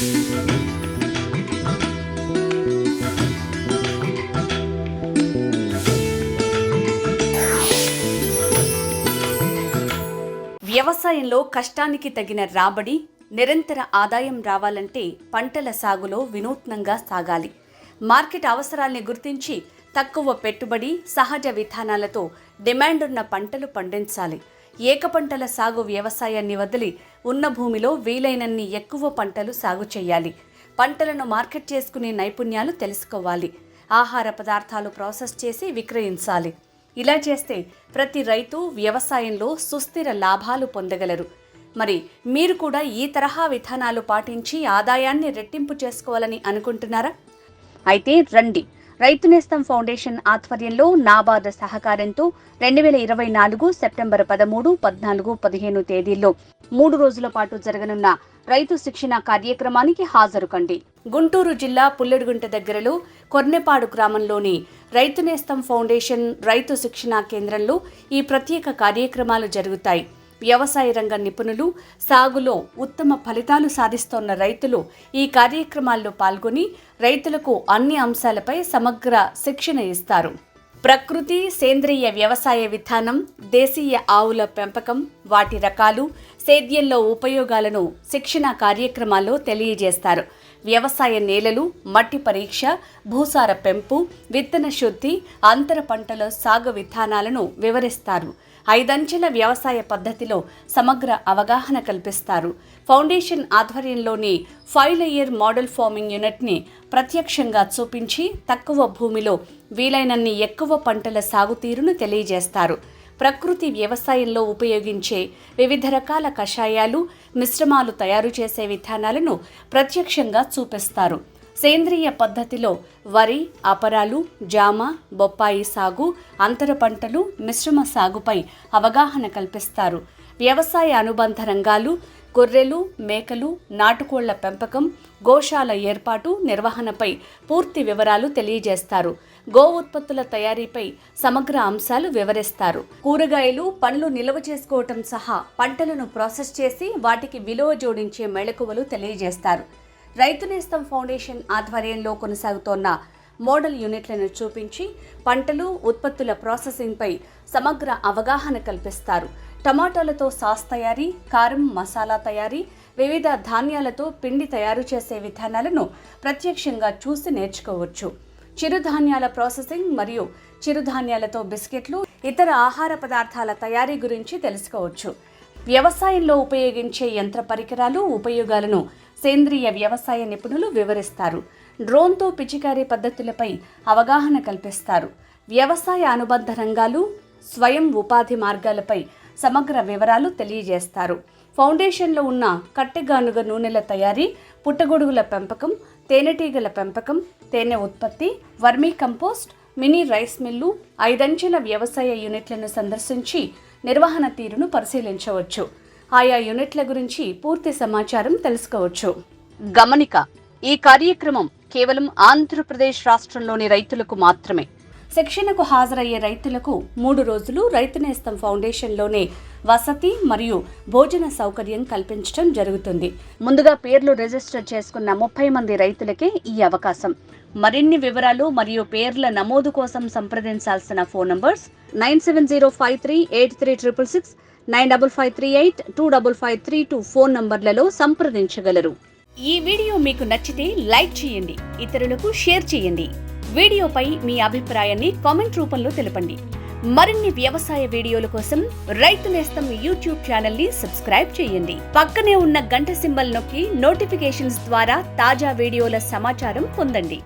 వ్యవసాయంలో కష్టానికి తగిన రాబడి నిరంతర ఆదాయం రావాలంటే పంటల సాగులో వినూత్నంగా సాగాలి. మార్కెట్ అవసరాల్ని గుర్తించి తక్కువ పెట్టుబడి సహజ విధానాలతో డిమాండ్ ఉన్న పంటలు పండించాలి. ఏక పంటల సాగు వ్యవసాయాన్ని వదిలి ఉన్న భూమిలో వీలైనన్ని ఎక్కువ పంటలు సాగు చేయాలి. పంటలను మార్కెట్ చేసుకునే నైపుణ్యాలు తెలుసుకోవాలి. ఆహార పదార్థాలు ప్రాసెస్ చేసి విక్రయించాలి. ఇలా చేస్తే ప్రతి రైతు వ్యవసాయంలో సుస్థిర లాభాలు పొందగలరు. మరి మీరు కూడా ఈ తరహా విధానాలు పాటించి ఆదాయాన్ని రెట్టింపు చేసుకోవాలని అనుకుంటున్నారా? అయితే రండి. రైతు నేస్తం ఫౌండేషన్ ఆధ్వర్యంలో నాబార్డ్ సహకారంతో రెండు వేల ఇరవై నాలుగు సెప్టెంబర్ పదమూడు పద్నాలుగు పదిహేను తేదీల్లో మూడు రోజుల పాటు జరగనున్న రైతు శిక్షణ కార్యక్రమానికి హాజరు కండి గుంటూరు జిల్లా పుల్లెడుగుంట దగ్గరలో కొర్నెపాడు గ్రామంలోని రైతు నేస్తం ఫౌండేషన్ రైతు శిక్షణా కేంద్రంలో ఈ ప్రత్యేక కార్యక్రమాలు జరుగుతాయి. వ్యవసాయ రంగ నిపుణులు సాగులో ఉత్తమ ఫలితాలు సాధిస్తోన్న రైతులు ఈ కార్యక్రమాల్లో పాల్గొని రైతులకు అన్ని అంశాలపై సమగ్ర శిక్షణ ఇస్తారు. ప్రకృతి సేంద్రియ వ్యవసాయ విధానం దేశీయ ఆవుల పెంపకం వాటి రకాలు సేద్యంలో ఉపయోగాలను శిక్షణ కార్యక్రమాల్లో తెలియజేస్తారు. వ్యవసాయ నేలలు మట్టి పరీక్ష భూసార పెంపు విత్తన శుద్ధి అంతర పంటల సాగు విధానాలను వివరిస్తారు. ఐదంచెల వ్యవసాయ పద్ధతిలో సమగ్ర అవగాహన కల్పిస్తారు. ఫౌండేషన్ ఆధ్వర్యంలోని ఫైవ్ లేయర్ మోడల్ ఫార్మింగ్ యూనిట్ని ప్రత్యక్షంగా చూపించి తక్కువ భూమిలో వీలైనన్ని ఎక్కువ పంటల సాగుతీరును తెలియజేస్తారు. ప్రకృతి వ్యవసాయంలో ఉపయోగించే వివిధ రకాల కషాయాలు మిశ్రమాలు తయారు చేసే విధానాలను ప్రత్యక్షంగా చూపిస్తారు. సేంద్రియ పద్ధతిలో వరి అపరాలు జామ బొప్పాయి సాగు అంతర పంటలు మిశ్రమ సాగుపై అవగాహన కల్పిస్తారు. వ్యవసాయ అనుబంధ రంగాలు గొర్రెలు మేకలు నాటుకోళ్ళ పెంపకం గోశాల ఏర్పాటు నిర్వహణపై పూర్తి వివరాలు తెలియజేస్తారు. గో ఉత్పత్తుల తయారీపై సమగ్ర అంశాలు వివరిస్తారు. కూరగాయలు పండ్లు నిల్వ చేసుకోవటం సహా పంటలను ప్రాసెస్ చేసి వాటికి విలువ జోడించే మెళకువలు తెలియజేస్తారు. రైతు నేస్తం ఫౌండేషన్ ఆధ్వర్యంలో కొనసాగుతోన్న మోడల్ యూనిట్లను చూపించి పంటలు ఉత్పత్తుల ప్రాసెసింగ్పై సమగ్ర అవగాహన కల్పిస్తారు. టమాటాలతో సాస్ తయారీ కారం మసాలా తయారీ వివిధ ధాన్యాలతో పిండి తయారు చేసే విధానాలను ప్రత్యక్షంగా చూసి నేర్చుకోవచ్చు. చిరుధాన్యాల ప్రాసెసింగ్ మరియు చిరుధాన్యాలతో బిస్కెట్లు ఇతర ఆహార పదార్థాల తయారీ గురించి తెలుసుకోవచ్చు. వ్యవసాయంలో ఉపయోగించే యంత్ర పరికరాలు ఉపయోగాలను సేంద్రియ వ్యవసాయ నిపుణులు వివరిస్తారు. డ్రోన్తో పిచికారీ పద్ధతులపై అవగాహన కల్పిస్తారు. వ్యవసాయ అనుబంధ రంగాలు స్వయం ఉపాధి మార్గాలపై సమగ్ర వివరాలు తెలియజేస్తారు. ఫౌండేషన్లో ఉన్న కట్టెగానుగ నూనెల తయారీ పుట్టగొడుగుల పెంపకం తేనెటీగల పెంపకం తేనె ఉత్పత్తి vermicompost mini rice mill ఐదంచెల వ్యవసాయ యూనిట్లను సందర్శించి నిర్వహణ తీరును పరిశీలించవచ్చు. ఆయా యూనిట్ల గురించి పూర్తి సమాచారం తెలుసుకోవచ్చు. గమనిక ఈ కార్యక్రమం కేవలం ఆంధ్రప్రదేశ్ రాష్ట్రంలోని రైతులకు మాత్రమే. శిక్షణకు హాజరయ్యే రైతులకు మూడు రోజులు రైతు నేస్తం ఫౌండేషన్లోనే వసతి మరియు భోజన సౌకర్యం కల్పించడం జరుగుతుంది. ముందుగా పేర్లు రిజిస్టర్ చేసుకున్న ముప్పై మంది రైతులకే ఈ అవకాశం. మరిన్ని వివరాలు మరియు పేర్ల నమోదు కోసం సంప్రదించాల్సిన phone numbers nine seven zero five three eight three triple six nine double five three eight two double five three two phone నంబర్లలో సంప్రదించగలరు. ఈ వీడియో మీకు నచ్చితే లైక్ చేయండి ఇతరులకు షేర్ చేయండి. వీడియోపై మీ అభిప్రాయాన్ని కామెంట్ రూపంలో తెలపండి. మరిన్ని వ్యవసాయ వీడియోల కోసం రైతు నేస్తం యూట్యూబ్ ఛానల్ని సబ్స్క్రైబ్ చేయండి. పక్కనే ఉన్న గంట సింబల్ నొక్కి నోటిఫికేషన్స్ ద్వారా తాజా వీడియోల సమాచారం పొందండి.